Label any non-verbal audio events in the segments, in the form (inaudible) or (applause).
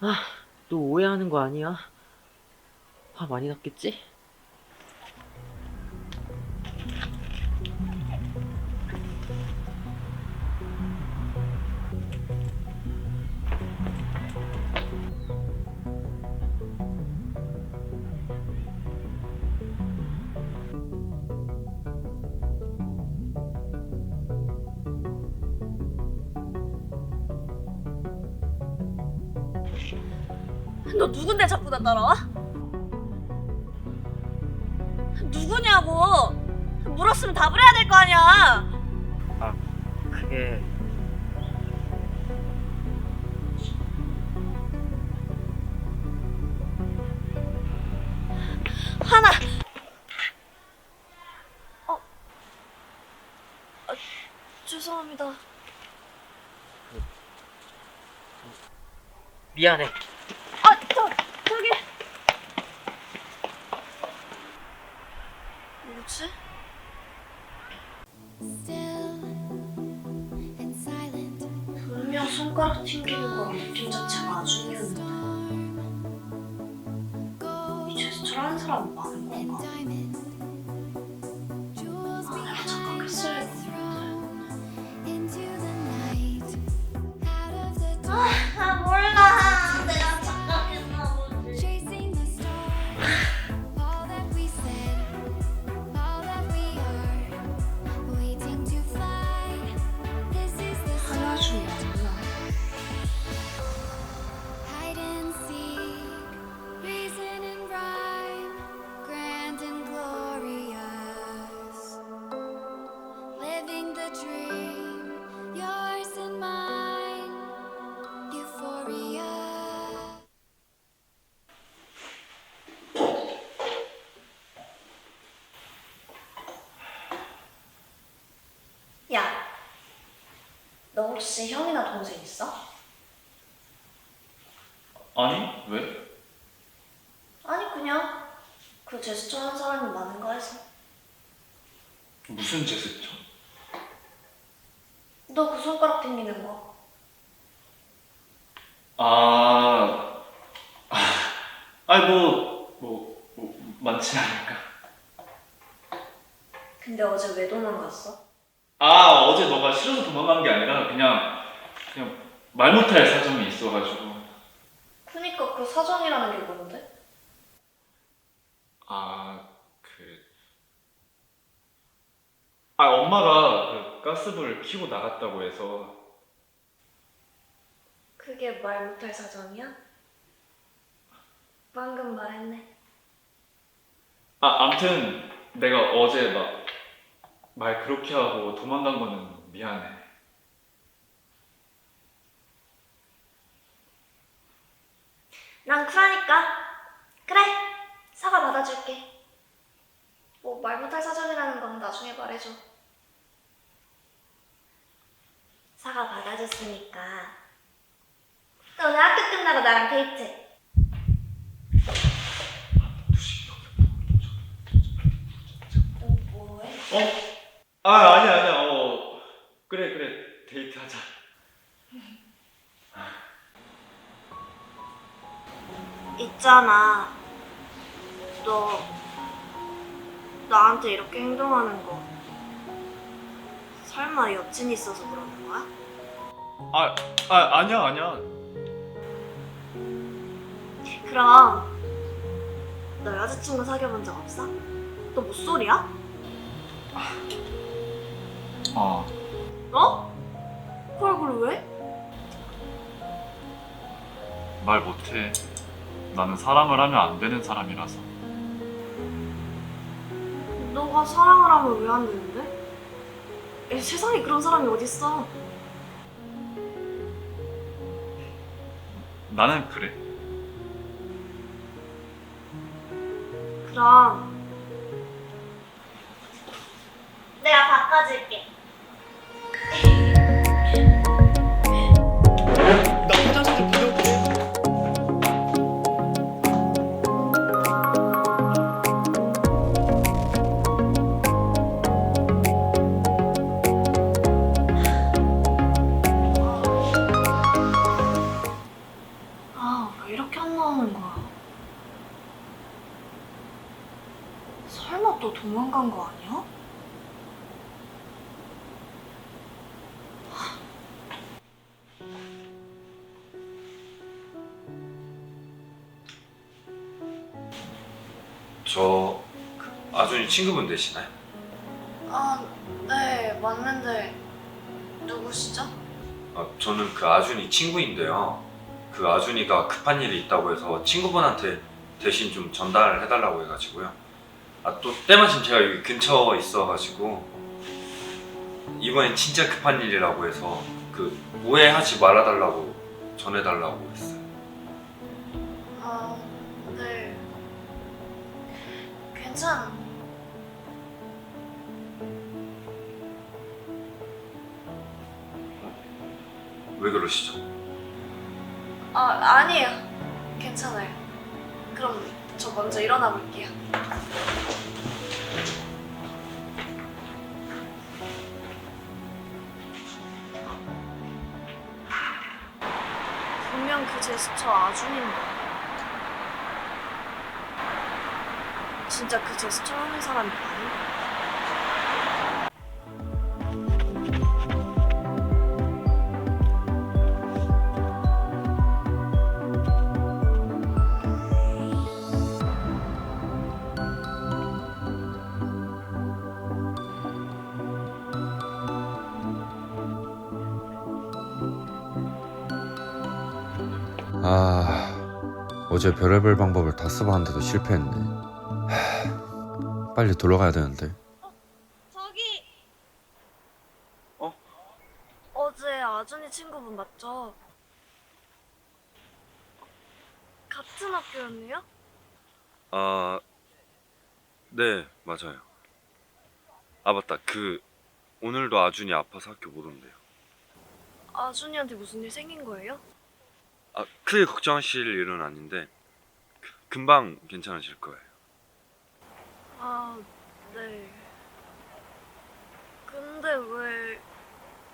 아, 또 오해하는 거 아니야? 화 많이 났겠지? 너 누군데 자꾸 나 따라와? 누구냐고? 물었으면 답을 해야 될 거 아니야. 아, 그게... 하나. 어. 아, 죄송합니다. 미안해. 아, 저 저기. 뭐지? 분명 손가락 튕기는 거랑 느낌 자체가 아주 미운데 이 제스처를 하는 사람은 많은 건가? 아, 내가 착각했을 리 혹시 형이나 동생 있어? 아니 왜? 아니 그냥 그 제스처 하는 사람이 많은가 해서 무슨 제스처? 너 그 손가락 튕기는 거 아, 아 아니 뭐, 뭐, 뭐 많지 않을까? 근데 어제 왜 도망갔어? 아 어제 너가 싫어서 도망간 게 아니라 그냥 그냥 말 못할 사정이 있어가지고 그니까 그 사정이라는 게 뭔데? 아 그. 아 엄마가 그 가스불 켜고 나갔다고 해서 그게 말 못할 사정이야? 방금 말했네 아 암튼 내가 어제 막 말 그렇게 하고 도망간 거는 미안해. 난 쿨하니까. 그래 사과 받아줄게. 뭐 말 못할 사정이라는 건 나중에 말해줘. 사과 받아줬으니까. 오늘 학교 끝나고 나랑 데이트 너 뭐해? 어? 아 아니야 아니야 어 그래 그래 데이트하자 있잖아 너 나한테 이렇게 행동하는 거 설마 여친이 있어서 그러는 거야? 아, 아 아니야 아니야 그럼 너 여자친구 사귀어본 적 없어? 너 무소리야? 어 어? 그 얼굴 왜? 말 못해. 나는 사랑을 하면 안 되는 사람이라서. 너가 사랑을 하면 왜 안 되는데? 에, 세상에 그런 사람이 어딨어 나는 그래. 그럼 내가 바꿔줄게 아, 왜 이렇게 안 나오는 거야? 설마 또 도망간 거 아니야? 친구분 되시나요? 아, 네, 맞는데 누구시죠? 아, 저는 그 아준이 친구인데요. 그 아준이가 급한 일이 있다고 해서 친구분한테 대신 좀 전달을 해달라고 해가지고요. 아 또 때마침 제가 여기 근처에 있어가지고 이번엔 진짜 급한 일이라고 해서 그 오해하지 말아달라고 전해달라고 했어요. 아, 네. 괜찮아. 왜 그러시죠? 아, 아니에요. 괜찮아요. 그럼 저 먼저 일어나 볼게요. 분명 그 제스처 아준인데. 진짜 그 제스처 하는 사람이 아닌가? 아, 어제 별의별 방법을 다 써봤는데도 실패했네. 하, 빨리 돌아가야 되는데. 저기! 어? 어제 아준이 친구분 맞죠? 같은 학교였네요? 아, 네, 맞아요. 아, 맞다. 그, 오늘도 아준이 아파서 학교 못 온대요. 아준이한테 무슨 일 생긴 거예요? 아, 크게 걱정하실 일은 아닌데, 그- 금방 괜찮아질 거예요. 아, 네. 근데 왜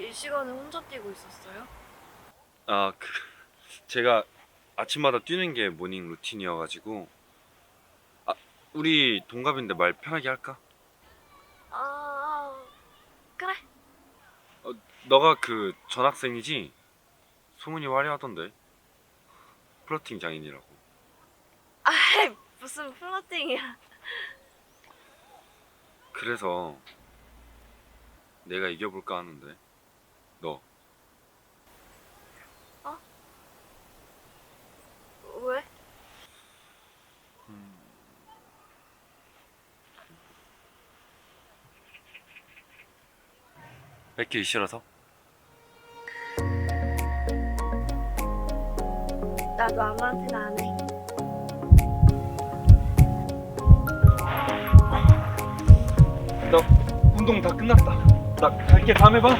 이 시간에 혼자 뛰고 있었어요? 아, 그, 제가 아침마다 뛰는 게 모닝 루틴이어가지고, 아, 우리 동갑인데 말 편하게 할까? 아, 그래. 너가 그 전학생이지? 소문이 화려하던데. 플러팅 장인이라고. 아, 무슨 플러팅이야. 그래서 내가 이겨볼까 하는데 너 왜? 뺏기기 싫어서? 나도 아무한테나 안 해. 나 운동 다 끝났다. 나 갈게 다음에 봐.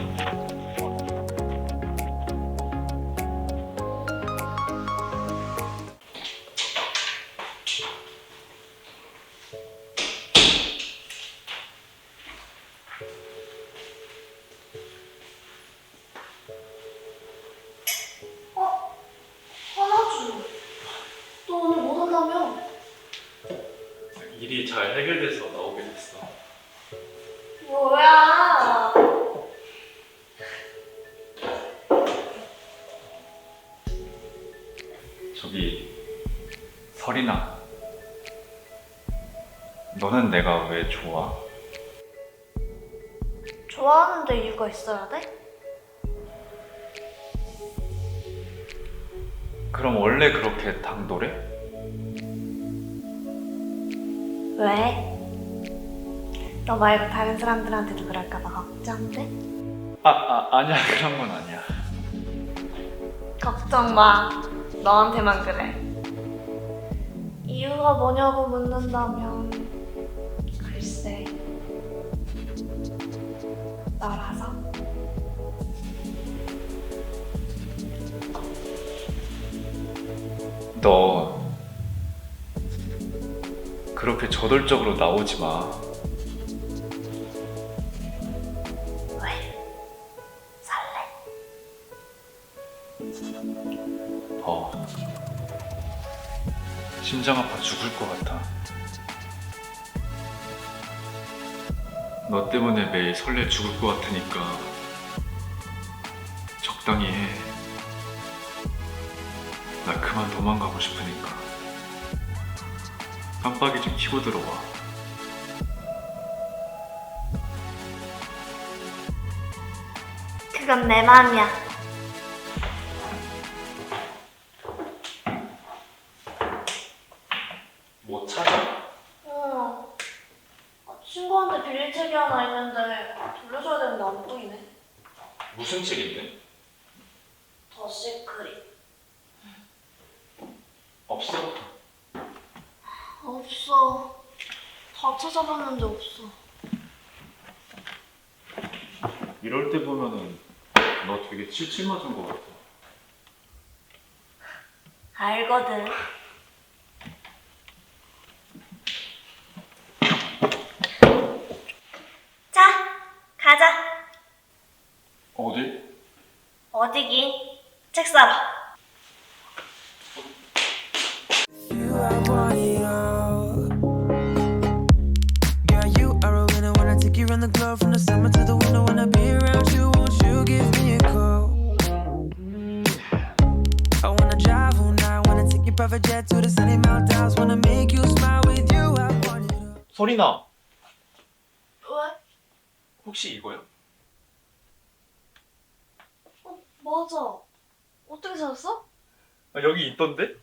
잘 해결돼서 나오게 됐어. 뭐야? 저기 설이나 너는 내가 왜 좋아? 좋아하는데 이유가 있어야 돼? 그럼 원래 그렇게 당돌해? 왜? 너 말고 다른 사람들한테도 그럴까봐 걱정돼? 아, 아 아니야 (laughs) 그런 건 아니야. 걱정 마. 너한테만 그래. 이유가 뭐냐고 묻는다면 글쎄 너라서 너 그렇게 저돌적으로 나오지 마. 왜? 설레? 어. 심장 아파 죽을 것 같아. 너 때문에 매일 설레 죽을 것 같으니까 적당히 해. 나 그만 도망가고 싶으니까. 깜빡이 좀 켜고 들어와. 그건 내 마음이야. 뭐 찾아? 어. 친구한테 빌릴 책이 하나 있는데 돌려줘야 되는데 안 보이네. 무슨 책인데? 더 시크릿. 없어. 없어. 다 찾아봤는데 없어. 이럴 때 보면은 너 되게 칠칠 맞은 것 같아. 알거든. 자, 가자. 어디? 어디긴? Private jet to the sunny mountains, wanna make you smile with you. I want all. 소리나. 왜? 혹시 이거야? 어, 맞아. 어떻게 찾았어? 아, 여기 있던데?